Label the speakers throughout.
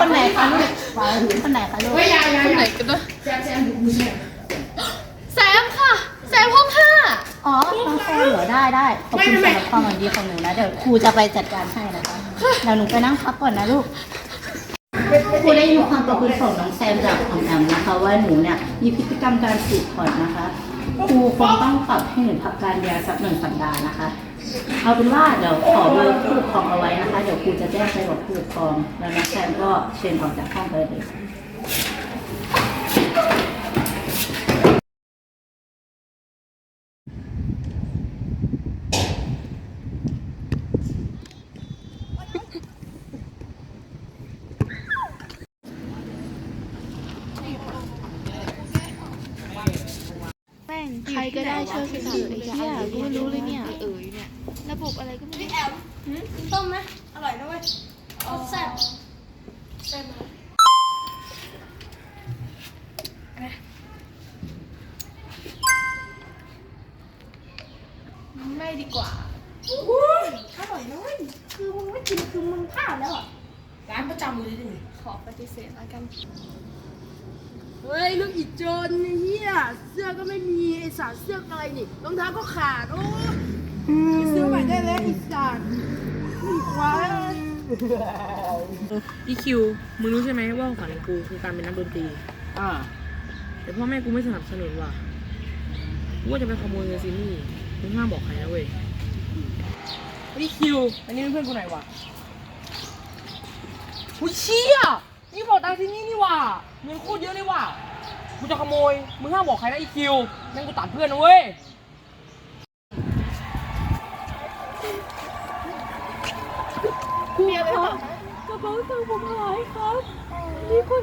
Speaker 1: คนไหนคะลูกวายหรือคนไหนคะลูก
Speaker 2: ไม่ยายาย
Speaker 3: ไหน
Speaker 2: ยาย
Speaker 3: กันนะ
Speaker 2: แซมแซมดูมือเนี่ย
Speaker 3: แซมค่ะ แซมห้องห้า
Speaker 1: อ๋อน้องแซมเหรอได้ได้ขอบคุณสำหรับความหวังดีของหนูนะ เดี๋ยวครูจะไปจัดการให้นะคะเดี๋ยวหนูไปนั่งพักก่อนนะลูกครูได้ยินความประพฤติของน้องแซมจากของแอมนะคะว่าหนูเนี่ยมีพฤติกรรมการสูบผ่อนนะคะครูคงต้องปรับให้หนูพักการเรียนสักหนึ่งสัปดาห์นะคะ เอาเป็นว่าเดี๋ยวขอเบอร์ผู้ปกครองเอาไว้นะคะ เดี๋ยวครูจะแจ้งไปกับผู้ปกครอง แล้วน้องแซมก็เชิญออกจากห้องไปเลย
Speaker 3: ใครก็ได้ช่วยสื่อไอ้เหี้ยกูไม่รู้เลยเนี่ย เอ๋ยเนี่ย ระบบอะไรก็ไม่รู้
Speaker 2: ต้มไหมอร่อยนะเว้ยแซ่บแซ่บไม่ดีกว่าอร่อยนะเว้ยคือมึงไม่กินคือมึงพลาดแล้วอะร้านประจำเลยดิ
Speaker 3: ขอปฏิเสธแล้วกัน
Speaker 2: เฮ้ย ลูกอีโจนไอ้เฮียเสื้อ ก็ไม่มีไอสารเสื้ออะไรนี่รองเท้าก็ขาดโอ้ไปซื้อใหม่ได้แล้วอีสานนี่ควาย
Speaker 4: อีคิวมึงรู้ใช่ไหมว่าความฝันของกูคือการเป็นนักดนตรี
Speaker 1: อ่า
Speaker 4: แต่พ่อแม่กูไม่สนับสนุนว่ะกูว่าจะไปขโมยเงินซินี่มึงห้ามบอกใครนะเว้ยอีคิว อันนี้เป็นเพื่อนกูไหนวะอุ้ยเชี่ยนี่บอกตังค์ที่นี่นี่ว่ะเงินโคตรเยอะเลยว่ะ กูจะขโมย มึงห้ามบอกใครนะอีคิวแม่งกูตัดเพื่อนนะเว้ย
Speaker 3: มีอะไรบ้าง
Speaker 4: กระเป๋าตังค์ผมหายครับมีคน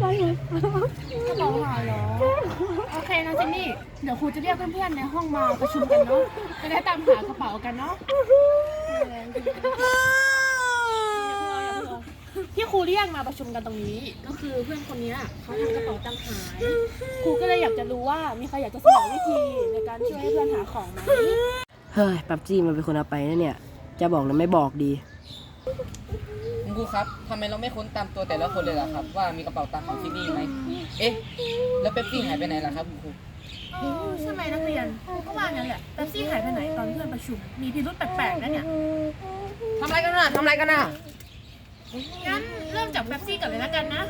Speaker 4: ตายแล้ว
Speaker 3: กระเป๋าหายเหรอ โอเคนะเจนนี่ เดี๋ยวครูจะเรียกเพื่อนๆในห้องมาประชุมกันเนาะ จะได้ตามหากระเป๋ากันเนาะที่ครู เรียกมาประชุมกันตรงนี้ ก็คือเพื่อนคนเนี้ยเขาทำกระเป๋าตังค์หาย ครูก็เลยอยากจะรู้ว่ามีใครอยากจะเสนอวิธีในการช่วยให้เพื่อนหาของไหม
Speaker 5: เฮ้ยปับจี้มันเป็นคนเอาไปนะเนี่ย จะบอกหรือไม่บอกดี
Speaker 6: คุณครูครับทำไมเราไม่ค้นตามตัวแต่ละคนเลยล่ะครับ ว่ามีกระเป๋าตังค์ของที่นี่ไหม เอ๊ะ แล้วเป๊ปซี่หายไปไหนล่ะครับคุณครู
Speaker 3: ใช่ไหมนักเรียนครูก็ว่างั้นแหละแป๊บซี่หายไปไหนตอนเพื่อนประชุม มีพิรุธแปลกๆนะเนี่ย
Speaker 6: ทำไรกันน่ะ ทำไรกันน่ะ
Speaker 3: งั้นเริ่มจากแป๊บซี่ก่อนเลยแล้วกันนะ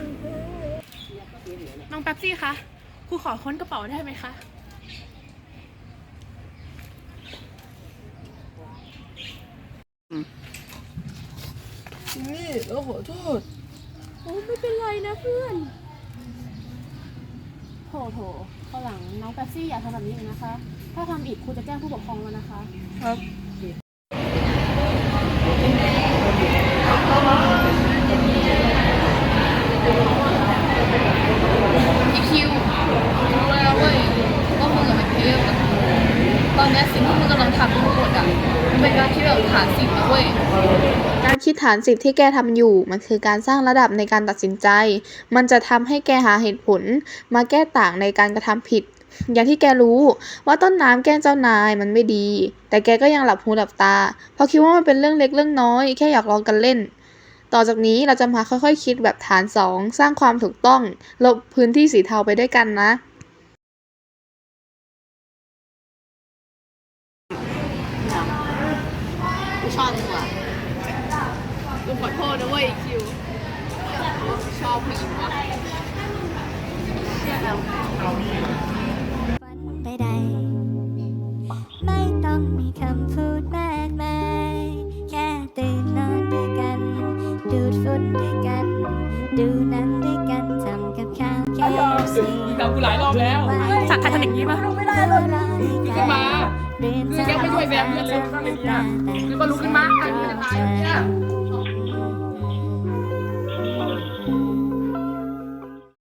Speaker 3: น้องแป๊บซี่คะครูขอค้นกระเป๋าได้ไหมคะ
Speaker 4: นี่เราขอโทษ
Speaker 3: โอ้ไม่เป็นไรนะเพื่อนโถโถข้างหลังน้องแป๊บซี่อย่าทำแบบนี้อีกนะคะ ถ้าทำอีกครูจะแจ้งผู้ปกครองแล้วนะคะ
Speaker 4: ครับ
Speaker 3: อีคิวรู้แล้วเว้ยว่ามึงอะเป็นเพลย์กับกูตอนเนี้ยสิ่งที่มึงกำลังทำทั้งหมดอะมันเป็นการที่แบบฐานสิ่งนะเว้ย
Speaker 7: การคิด ฐานสิบที่แกทำอยู่ มันคือการสร้างระดับในการตัดสินใจ มันจะทำให้แกหาเหตุผล มาแก้ต่างในการกระทำผิด อย่างที่แกรู้ว่าต้นน้ำแกล้งเจ้านายมันไม่ดี แต่แกก็ยังหลับหูหลับตา เพราะคิดว่ามันเป็นเรื่องเล็กเรื่องน้อย แค่อยากลองกันเล่น ต่อจากนี้เราจะมาค่อยๆคิดแบบฐานสองสร้างความถูกต้อง ลบพื้นที่สีเทาไปด้วยกันนะ
Speaker 1: กูชอบมึงว่ะ
Speaker 3: กูข อโทษนะเว้ยอีคิว ชอบผู้หญิงวะ
Speaker 8: ฝันไปใดไม่ต้องมีคำพูดมากมาย แค่ตื่นนอนด้วยกัน ดูดฝุ่นด้วยกัน ดูหนังด้วยกันทำกับข้าวแค่สิ่ง
Speaker 4: ตามกูหลายรอบแล้ว
Speaker 3: สักพันทำอย่างนี้ปะ
Speaker 8: ไม่ได้เลยขึ้นมา
Speaker 4: คือยังไม่ช่วยแซมเพื่อนเลยข้างในเนี่ยคือก็ลุกขึ้นมาอันนี้จะตายแล้วเนี่ย